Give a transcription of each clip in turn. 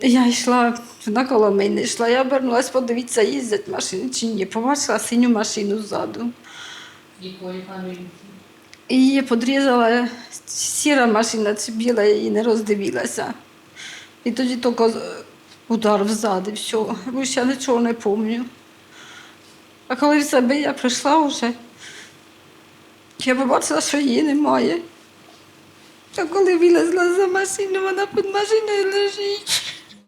Я йшла на Коломийне, йшла, я обернулась, подивіться, їздять машини чи ні. Побачила синю машину ззаду. Якої? І її підрізала сіра машина, чи біла, я її не роздивилася. І тоді тільки удар взад і все. Бо ще нічого не пам'ятаю. А коли в себе я прийшла вже, я побачила, що її немає. А коли вилазила за машину, вона під машиною лежить.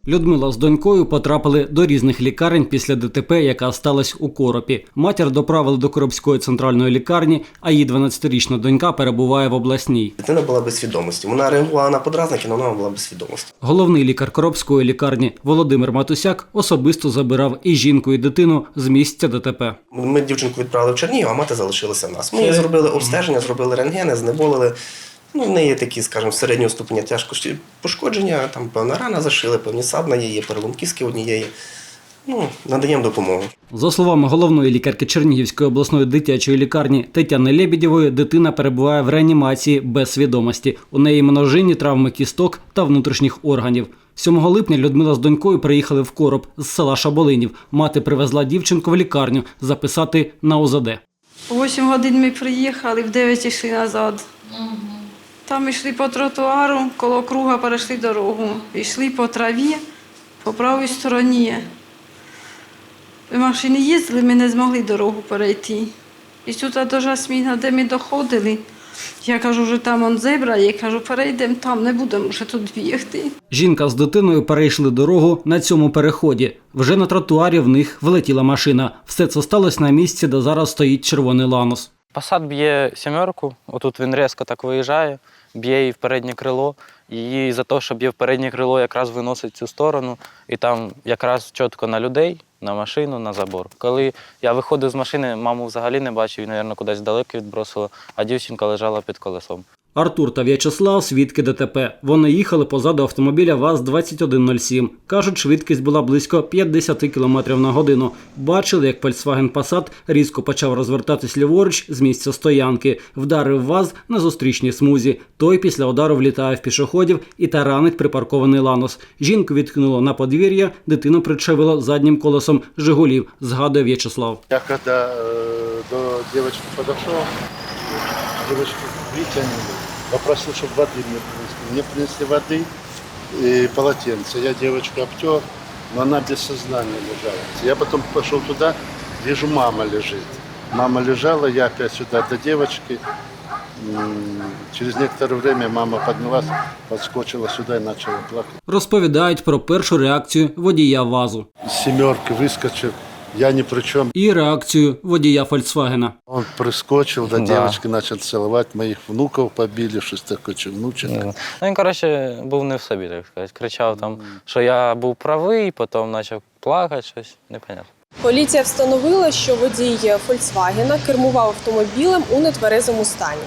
Людмила з донькою потрапили до різних лікарень після ДТП, яка сталася у Коропі. Матір доправили до Коробської центральної лікарні, а її 12-річна донька перебуває в обласній. Дитина була без свідомості. Вона реагувала на подразники, але вона була без свідомості. Головний лікар Коробської лікарні Володимир Матусяк особисто забирав і жінку, і дитину з місця ДТП. Ми дівчинку відправили в Чернігів, а мати залишилася в нас. Ми зробили обстеження, зробили рентгени, знеболили. Ну, в неї такі, скажімо, середнього ступеня тяжкості пошкодження, там певна рана зашили, певні садна є, є перелом кістки однієї. Ну, надаємо допомогу. За словами головної лікарки Чернігівської обласної дитячої лікарні Тетяни Лебідєвої, дитина перебуває в реанімації без свідомості. У неї множинні травми кісток та внутрішніх органів. 7 липня Людмила з донькою приїхали в Короб з села Шаболинів. Мати привезла дівчинку в лікарню записати на ОЗД. У 8 годин ми приїхали, в 9 йшли назад. Там йшли по тротуару, коло круга перейшли дорогу. Йшли по траві, по правій стороні. Машини їздили, ми не змогли дорогу перейти. І тут до Жасміна, де ми доходили, я кажу, що там он зебра, я кажу, перейдемо там, не будемо вже тут бігти. Жінка з дитиною перейшли дорогу на цьому переході. Вже на тротуарі в них влетіла машина. Все це сталося на місці, де зараз стоїть червоний ланос. Посад б'є сімерку, отут він різко так виїжджає, б'є її в переднє крило. І за те, що б'є в переднє крило, якраз виносить цю сторону, і там якраз чітко на людей, на машину, на забор. Коли я виходив з машини, маму взагалі не бачив, її, мабуть, кудись далеко відбросило, а дівчинка лежала під колесом. Артур та В'ячеслав свідки ДТП. Вони їхали позаду автомобіля ВАЗ-2107. Кажуть, швидкість була близько 50 км на годину. Бачили, як Volkswagen Passat різко почав розвертатись ліворуч з місця стоянки. Вдарив ВАЗ на зустрічній смузі. Той після удару влітає в пішоходів і таранить припаркований ланос. Жінку відкинуло на подвір'я, дитину причавило заднім колесом Жигулів, згадує В'ячеслав. Я когда э, до девочки подошел, девочку вытянули, попросил, чтобы воды мне принесли. Мне принесли воды и полотенце. Я девочку обтер, но она без сознания лежала. Я потом пошел туда, вижу, мама лежит. Мама лежала, я опять сюда до девочки. М, Через некоторое время мама поднялась, подскочила сюда и начала плакать. Розповідають про першу реакцію водія ВАЗу С семерки выскочил, я ни при чем. і реакцію водія Фольксвагена. Он прискочил до Да. девочки, начал целовать, моих внуков побили, что такое, че внучек. Ну, він, коротше, був не в собі, так сказати. Кричав там, що я був правий, потім почав плакати, щось непонятно. Поліція встановила, що водій Фольксвагена кермував автомобілем у нетверезому стані.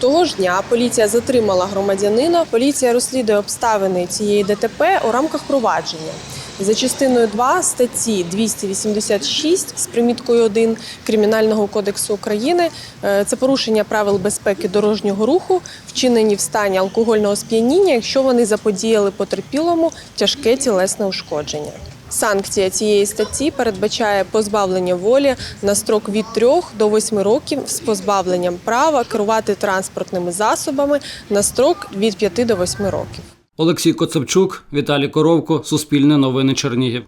Того ж дня поліція затримала громадянина. Поліція розслідує обставини цієї ДТП у рамках провадження. За частиною 2 статті 286 з приміткою 1 Кримінального кодексу України е, це порушення правил безпеки дорожнього руху, вчинені в стані алкогольного сп'яніння, якщо вони заподіяли потерпілому тяжке тілесне ушкодження. Санкція цієї статті передбачає позбавлення волі на строк від 3 до 8 років з позбавленням права керувати транспортними засобами на строк від 5 до 8 років. Олексій Коцепчук, Віталій Коровко, Суспільне новини Чернігів.